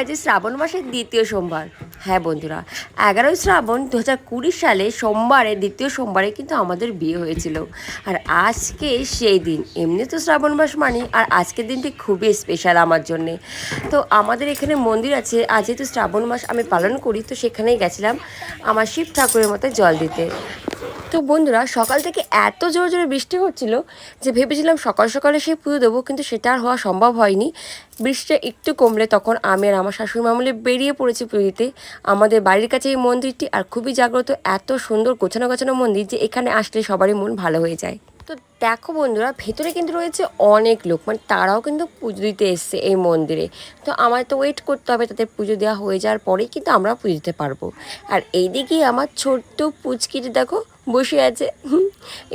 আজ শ্রাবণ মাসের দ্বিতীয় সোমবার। হ্যাঁ বন্ধুরা, এগারোই শ্রাবণ দু হাজার কুড়ি সালে সোমবারে, দ্বিতীয় সোমবারে কিন্তু আমাদের বিয়ে হয়েছিল। আর আজকে সেই দিন, এমনি তো শ্রাবণ মাস মানি আর আজকের দিনটি খুবই স্পেশাল আমার জন্যে। তো আমাদের এখানে মন্দির আছে, আর যেহেতু শ্রাবণ মাস আমি পালন করি, তো সেখানেই গেছিলাম আমার শিব ঠাকুরের মতো জল দিতে। তো বন্ধুরা, সকাল থেকে এত জোরে জোরে বৃষ্টি হচ্ছিল যে ভেবেছিলাম সকাল সকালে সেই পুজো দেবো, কিন্তু সেটা আর হওয়া সম্ভব হয়নি। বৃষ্টিটা একটু কমলে তখন আমি আর আমার শাশুড়ি মামলে বেরিয়ে পড়েছি পুজো দিতে। আমাদের বাড়ির কাছে এই মন্দিরটি, আর খুবই জাগ্রত এত সুন্দর গোছানো গোছানো মন্দির যে এখানে আসলে সবারই মন ভালো হয়ে যায়। তো দেখো বন্ধুরা, ভেতরে কিন্তু রয়েছে অনেক লোক মানে তারাও কিন্তু পুজো দিতে এসছে এই মন্দিরে। তো আমার তো ওয়েট করতে হবে, তাদের পুজো দেওয়া হয়ে যাওয়ার পরেই কিন্তু আমরা পুজো দিতে পারব। আর এইদিকেই আমার ছোট্ট পুচকিটি দেখো বসে আছে।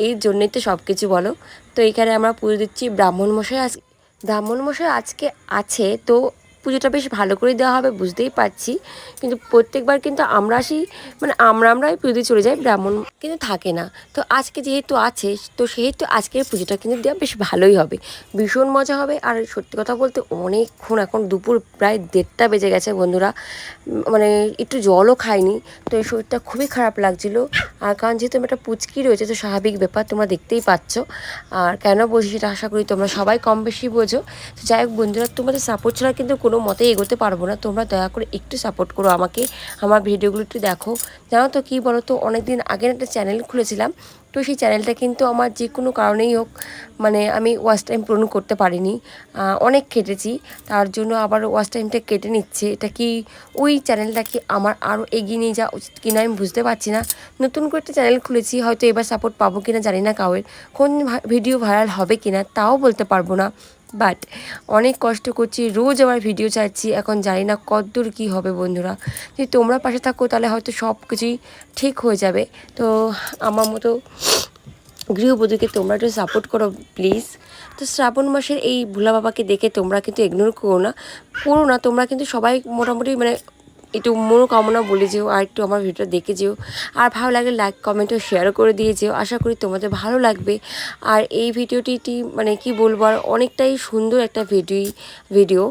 এই জন্যই তো সব কিছু বলো। তো এখানে আমরা পুজো দিচ্ছি ব্রাহ্মণ মশাই আজ ব্রাহ্মণ মশাই আজকে আছে, তো পুজোটা বেশ ভালো করে দেওয়া হবে, বুঝতেই পারছি। কিন্তু প্রত্যেকবার কিন্তু আমরা আসি মানে আমরা আমরাই পুজো দিয়ে চলে যাই, ব্রাহ্মণ কিন্তু থাকে না। তো আজকে যেহেতু আছে, তো সেহেতু আজকের পুজোটা কিন্তু দেওয়া বেশ ভালোই হবে। ভীষণ মজা হবে, আর সত্যি কথা বলতে অনেকক্ষণ এখন দুপুর প্রায় দেড়টা বেজে গেছে বন্ধুরা। মানে একটু জলও খাইনি, তো এই শরীরটা খুবই খারাপ লাগছিল। আর কারণ যেহেতু একটা পুচকি রয়েছে, তো স্বাভাবিক ব্যাপার, তোমরা দেখতেই পাচ্ছ। আর কেন বলছি সেটা আশা করি তোমরা সবাই কম বেশি বোঝো। তো যাই হোক বন্ধুরা, তোমাদের সাপোর্ট ছাড়া কিন্তু কোনো মতে এগোতে পারব না। তোমরা দয়া করে একটু সাপোর্ট করো আমাকে। আমার ভিডিওগুলো একটু দেখো। জানো তো কী বলো তো অনেকদিন আগের একটা চ্যানেল খুলেছিলাম। তো সেই চ্যানেলটা কিন্তু আমার যে কোনো কারণেই হোক মানে আমি ওয়াচ টাইম পূরণ করতে পারিনি। অনেক কেটেছি। তার জন্য আবার ওয়াচ টাইমটা কেটে নিচ্ছে। এটা কি ওই চ্যানেলটাকে আমার আরও এগিয়ে নিয়ে যাওয়া উচিত কিনা আমি বুঝতে পারছি না। নতুন করে একটা চ্যানেল খুলেছি, হয়তো এবার সাপোর্ট পাবো কিনা জানি না কাউয়ের। কোন ভিডিও ভাইরাল হবে কিনা তাও বলতে পারব না। বাট অনেক কষ্ট করছি, রোজ আমার ভিডিও চাচ্ছি এখন জানি না কতদূর কী হবে বন্ধুরা। যদি তোমরা পাশে থাকো তাহলে হয়তো সব কিছুই ঠিক হয়ে যাবে। তো আমার মতো গৃহবধূকে তোমরা একটু সাপোর্ট করো প্লিজ তো শ্রাবণ মাসের এই ভোলা বাবাকে দেখে তোমরা কিন্তু ইগনোর করো না। করো না, তোমরা কিন্তু সবাই মোটামুটি মানে একটু মনোকামনা বলে যেও আর একটু আমার ভিডিওটা দেখে যেও। আর ভালো লাগে লাইক কমেন্টও শেয়ার করে দিয়ে যেও। আশা করি তোমাদের ভালো লাগবে। আর এই ভিডিওটি মানে কি বলব, আর অনেকটাই সুন্দর একটা ভিডিও ভিডিও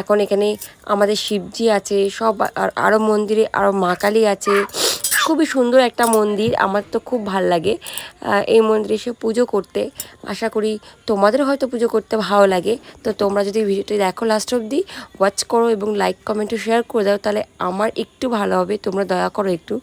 এখন এখানে আমাদের শিবজি আছে, সব আর আরও মন্দিরে আরও মা কালী আছে। খুবই সুন্দর একটা মন্দির, আমার তো খুব ভালো লাগে। এই মন্দিরে এসে পুজো করতে। আশা করি তোমাদের হয়তো পুজো করতে ভালো লাগে। তো তোমরা যদি ভিডিওটি দেখো লাস্ট অবধি ওয়াচ করো এবং লাইক কমেন্টও শেয়ার করে দাও, তাহলে আমার একটু ভালো হবে। তোমরা দয়া করো একটু।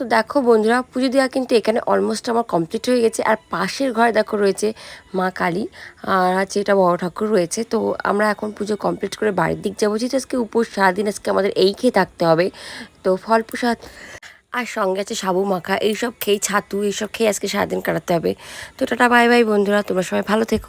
তো দেখো বন্ধুরা, পুজো দেওয়া কিন্তু এখানে অলমোস্ট আমার কমপ্লিট হয়ে গেছে। আর পাশের ঘরে দেখো রয়েছে মা কালী আর আছে এটা বড় ঠাকুর রয়েছে। তো আমরা এখন পুজো কমপ্লিট করে বাড়ির দিক যাব। যেহেতু আজকে উপোস সারাদিন, আজকে আমাদের এই খেয়ে থাকতে হবে। তো ফল প্রসাদ আর সঙ্গে আছে সাবু, মাখা, এইসব খেয়ে, ছাতু, এইসব খেয়ে আজকে সারাদিন কাটাতে হবে। তো টাটা বাই বাই বন্ধুরা, তোমরা সবাই ভালো থেকো।